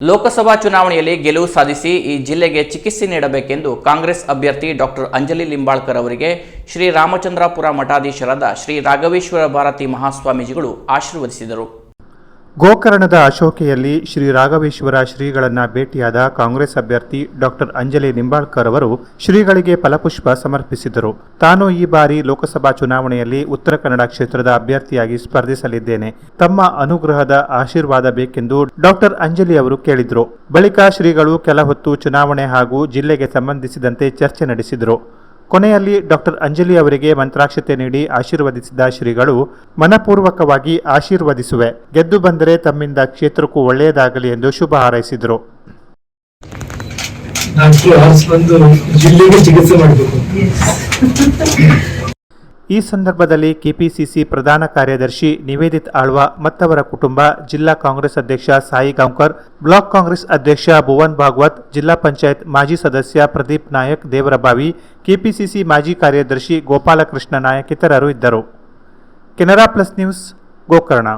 ಲೋಕಸಭಾ ಚುನಾವಣೆಯಲ್ಲಿ ಗೆಲುವು ಸಾಧಿಸಿ ಈ ಜಿಲ್ಲೆಗೆ ಚಿಕಿತ್ಸೆ ನೀಡಬೇಕೆಂದು ಕಾಂಗ್ರೆಸ್ ಅಭ್ಯರ್ಥಿ ಡಾಕ್ಟರ್ ಅಂಜಲಿ ಲಿಂಬಾಳ್ಕರ್ ಅವರಿಗೆ ಶ್ರೀ ರಾಮಚಂದ್ರಾಪುರ ಮಠಾಧೀಶರಾದ ಶ್ರೀ ರಾಘವೇಶ್ವರ ಭಾರತಿ ಮಹಾಸ್ವಾಮೀಜಿಗಳು ಆಶೀರ್ವದಿಸಿದರು. ಗೋಕರ್ಣದ ಅಶೋಕೆಯಲ್ಲಿ ಶ್ರೀ ರಾಘವೇಶ್ವರ ಶ್ರೀಗಳನ್ನು ಭೇಟಿಯಾದ ಕಾಂಗ್ರೆಸ್ ಅಭ್ಯರ್ಥಿ ಡಾಕ್ಟರ್ ಅಂಜಲಿ ನಿಂಬಾಳ್ಕರ್ ಅವರು ಶ್ರೀಗಳಿಗೆ ಫಲಪುಷ್ಪ ಸಮರ್ಪಿಸಿದರು. ತಾನು ಈ ಬಾರಿ ಲೋಕಸಭಾ ಚುನಾವಣೆಯಲ್ಲಿ ಉತ್ತರ ಕನ್ನಡ ಕ್ಷೇತ್ರದ ಅಭ್ಯರ್ಥಿಯಾಗಿ ಸ್ಪರ್ಧಿಸಲಿದ್ದೇನೆ. ತಮ್ಮ ಅನುಗ್ರಹದ ಆಶೀರ್ವಾದ ಬೇಕೆಂದು ಡಾಕ್ಟರ್ ಅಂಜಲಿ ಅವರು ಕೇಳಿದರು. ಬಳಿಕ ಶ್ರೀಗಳು ಕೆಲ ಹೊತ್ತು ಚುನಾವಣೆ ಹಾಗೂ ಜಿಲ್ಲೆಗೆ ಸಂಬಂಧಿಸಿದಂತೆ ಚರ್ಚೆ ನಡೆಸಿದರು. ಕೊನೆಯಲ್ಲಿ ಡಾಕ್ಟರ್ ಅಂಜಲಿ ಅವರಿಗೆ ಮಂತ್ರಾಕ್ಷತೆ ನೀಡಿ ಆಶೀರ್ವದಿಸಿದ ಶ್ರೀಗಳು ಮನಪೂರ್ವಕವಾಗಿ ಆಶೀರ್ವದಿಸುವೆ. ಗೆದ್ದು ಬಂದರೆ ತಮ್ಮಿಂದ ಕ್ಷೇತ್ರಕ್ಕೂ ಒಳ್ಳೆಯದಾಗಲಿ ಎಂದು ಶುಭ ಹಾರೈಸಿದರು. ಜಿಲ್ಲೆಗೆ ಚಿಕಿತ್ಸೆ ಮಾಡಬೇಕು. ಈ ಸಂದರ್ಭದಲ್ಲಿ ಕೆಪಿಸಿಸಿ ಪ್ರಧಾನ ಕಾರ್ಯದರ್ಶಿ ನಿವೇದಿತ್ ಆಳ್ವ ಮತ್ತವರ ಕುಟುಂಬ ಜಿಲ್ಲಾ ಕಾಂಗ್ರೆಸ್ ಅಧ್ಯಕ್ಷ ಸಾಯಿ ಗಾಂವ್ಕರ್, ಬ್ಲಾಕ್ ಕಾಂಗ್ರೆಸ್ ಅಧ್ಯಕ್ಷ ಭುವನ್ ಭಾಗವತ್, ಜಿಲ್ಲಾ ಪಂಚಾಯತ್ ಮಾಜಿ ಸದಸ್ಯ ಪ್ರದೀಪ್ ನಾಯಕ್, ದೇವರಬಾವಿ, ಕೆಪಿಸಿಸಿ ಮಾಜಿ ಕಾರ್ಯದರ್ಶಿ ಗೋಪಾಲಕೃಷ್ಣ ನಾಯಕ್ ಇತರರು ಇದ್ದರು. Canara plus news Gokarna.